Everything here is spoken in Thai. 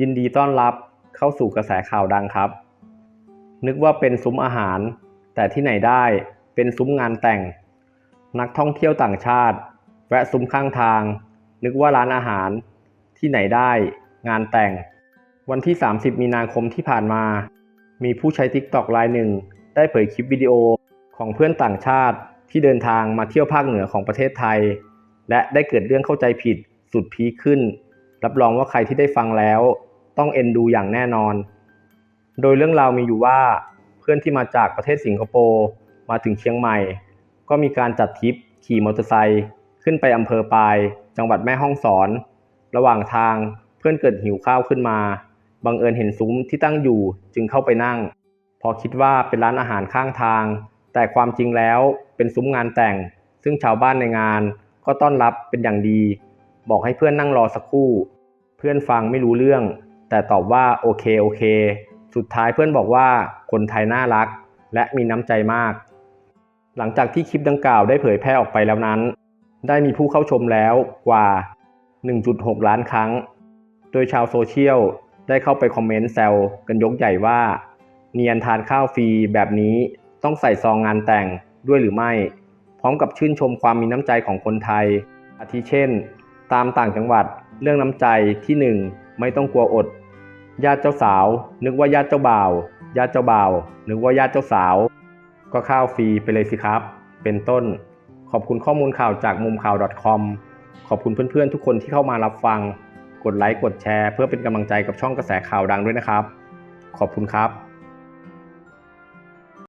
ยินดีต้อนรับเข้าสู่กระแสข่าวดังครับ นึกว่าเป็นซุ้มอาหาร แต่ที่ไหนได้เป็นซุ้มงานแต่ง นักท่องเที่ยวต่างชาติ แวะซุ้มข้างทาง นึกว่าร้านอาหาร ที่ไหนได้ งานแต่ง วันที่ 30 มีนาคมที่ผ่านมา มีผู้ใช้ TikTok รายหนึ่ง ได้เผยคลิปวิดีโอของเพื่อนต่างชาติที่เดินทางมาเที่ยวภาคเหนือของประเทศไทย และได้เกิดเรื่องเข้าใจผิดสุดพีคขึ้น รับรองว่าใครที่ได้ฟังแล้ว ต้องเอ็นดูอย่างแน่นอน โดยเรื่องราวมีอยู่ว่าเพื่อนที่มาจากประเทศสิงคโปร์มาถึงเชียงใหม่ ก็มีการจัดทริปขี่มอเตอร์ไซค์ขึ้นไปอำเภอปาย จังหวัดแม่ฮ่องสอน ระหว่างทางเพื่อนเกิดหิวข้าวขึ้นมาบังเอิญเห็นซุ้มที่ตั้งอยู่จึงเข้าไปนั่ง พอคิดว่าเป็นร้านอาหารข้างทาง แต่ความจริงแล้วเป็นซุ้มงานแต่ง ซึ่งชาวบ้านในงานก็ต้อนรับเป็นอย่างดี บอกให้เพื่อนนั่งรอสักครู่ เพื่อนฟังไม่รู้เรื่อง แต่ตอบว่าโอเคโอเค สุดท้ายเพื่อนบอกว่าคนไทยน่ารัก และมีน้ำใจมาก หลังจากที่คลิปดังกล่าวได้เผยแพร่ออกไปแล้วนั้น ได้มีผู้เข้าชมแล้วกว่า 1.6 ล้านครั้ง โดยชาวโซเชียลได้เข้าไปคอมเมนต์แซวกันยกใหญ่ว่า เนียนทานข้าวฟรีแบบนี้ต้องใส่ซองงานแต่งด้วยหรือไม่ พร้อมกับชื่นชมความมีน้ำใจของคนไทย อาทิเช่น ตามต่างจังหวัด เรื่องน้ำใจที่หนึ่งไม่ต้องกลัวอด ญาติเจ้าสาว นึกว่าญาติเจ้าบ่าว ญาติเจ้าบ่าว นึกว่าญาติเจ้าสาว ก็ข้าวฟรีไปเลยสิครับ เป็นต้น ขอบคุณข้อมูลข่าวจากมุมข่าว .com ขอบคุณเพื่อนๆ ทุกคนที่เข้ามารับฟัง กดไลค์ กดแชร์ เพื่อเป็นกำลังใจกับช่องกระแสข่าวดังด้วยนะครับ ขอบคุณครับ